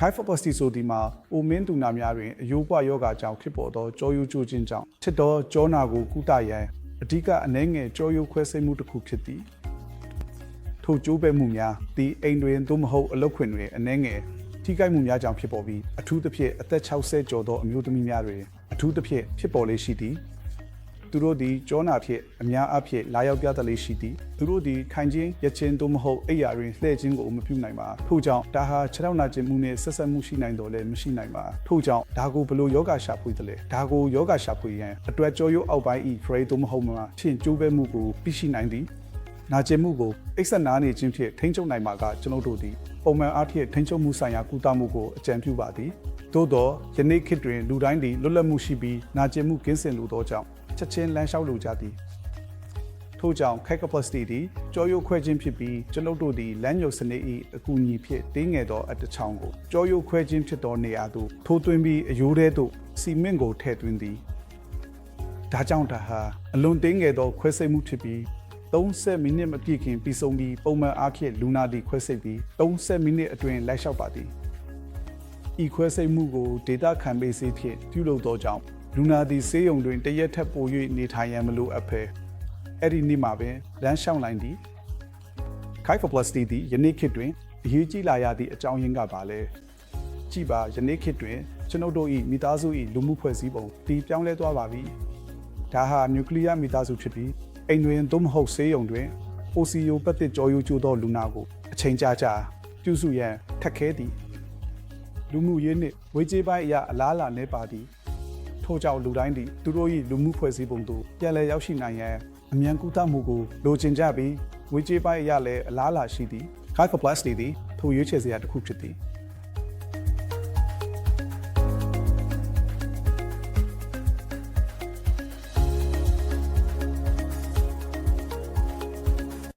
Kai for Plastic ဆိုဒီမှာအိုမင်းတူနာများတွင်အယိုးပွားယောဂါကြောင့်ဖြစ်ပေါ်သောကြောရိုးကျိုးခြင်းကြောင့်ဖြစ်သောကြောနာကိုကုသရန်အဓိကအနှဲငယ်ကြောရိုးခွဲစိတ်မှုတစ်ခုဖြစ်သည်ထိုကျိုးပဲ့မှုများဒီအိမ်တွင်သို့မဟုတ်အလုပ်ခွင်တွင်အနှဲငယ်ထိခိုက်မှုများကြောင့်ဖြစ်ပေါ်ပြီးအထူးသဖြင့်အသက်60ကျော်သောအမျိုးသမီးများတွင်အထူးသဖြင့်ဖြစ်ပေါ်လေရှိသည် သူတို့သည်ကြောနာဖြင့်အများအပြားလာရောက်ပြသလေးရှိသည်သူတို့သည်ခိုင်ခြင်းရခြင်းသို့မဟုတ်အိယာတွင်လှည့်ခြင်းကိုမပြုနိုင်ပါထို့ကြောင့်ဒါဟာခြေထောက်နာခြင်းမှုနှင့်ဆက်ဆက်မှုရှိနိုင်တော်လဲမရှိနိုင်ပါထို့ကြောင့်ဒါကိုဘလို့ယောဂရှာဖွေတယ်လဲဒါကိုယောဂရှာဖွေရန်အတွက်ကြောရိုးအောက်ပိုင်းဤ frame သို့မဟုတ်မှာဖြင့်ကျိုးပဲမှုကိုသိရှိနိုင်သည်နာကျင်မှုကိုအိပ်ဆက်နာနေခြင်းဖြင့်ထိန်းချုပ်နိုင်မှာကကျွန်ုပ်တို့သည်ပုံမှန်အားဖြင့်ထိန်းချုပ်မှုဆိုင်ရာကုသမှုကိုအကြံပြုပါသည်သို့သောယနေ့ခေတ်တွင်လူတိုင်းသည်လွတ်လပ်မှုရှိပြီးနာကျင်မှုကင်းစင်လိုသောကြောင့် ချက်ချင်းလမ်းလျှောက်လိုကြသည်ထို့ကြောင့် Keg Capacity သည်ကြောရိုးခွဲခြင်းဖြစ်ပြီးကျွန်ုပ်တို့သည်လမ်းညွတ်စနစ်၏အကူအညီဖြင့်တင်းငယ်သောအတချောင်းကိုကြောရိုးခွဲခြင်းဖြစ်သောနေရာသို့ထိုးသွင်းပြီးအယိုးထဲသို့စီမင့်ကိုထည့်သွင်းသည်ဒါကြောင့်ဒါဟာအလွန်တင်းငယ်သောခွဲစိတ်မှုဖြစ်ပြီး30မိနစ်မပြည့်ခင်ပြီးဆုံးပြီးပုံမှန်အားဖြင့်လူနာသည်ခွဲစိတ်ပြီး30မိနစ်အတွင်းလိုက်လျှောက်ပါသည် ဤခွဲစိတ်မှုကိုဒေတာခံပေးစေဖြင့်ပြုလုပ်သောကြောင့်လူနာသည်ဆေးရုံတွင်တရက်ထက်ပို၍နေထိုင်ရန်မလိုအပ်ဘဲအဲ့ဒီနေ့မှာပဲလမ်းလျှောက်လိုက်သည် Kai for Plus တီသည်ယနေ့ခေတ်တွင်အရေးကြီးလာရသည့်အကြောင်းရင်းကပါလဲကြည်ပါယနေ့ခေတ်တွင်ကျွန်ုပ်တို့၏မိသားစု၏လူမှုဖွဲ့စည်းပုံတည်ပြောင်းလဲသွားပါပြီဒါဟာနျူကလ িয়ার မိသားစုဖြစ်ပြီးအိမ်တွင်သို့မဟုတ်ဆေးရုံတွင် OCO ပတ်သက်ကြောရိုးကျိုးသောလူနာကိုအချိန်ကြာကြာပြုစုရန်ထက်ခဲသည် လူမှုရေးနှင့်ဝေးကြေးပိုင်းအရာအလားအလာနေပါသည်ထို့ကြောင့်လူတိုင်းသည်သူတို့၏လူမှုဖွဲ့စည်းပုံသို့ပြန်လည်ရောက်ရှိနိုင်ရန်အမြန်ကူးမှုကိုလိုချင်ကြပြီးငွေကြေးပိုင်းအရလည်းအလားအလာရှိသည် Guide for Plus သည်ထိုရွေးချယ်စရာတစ်ခုဖြစ်သည်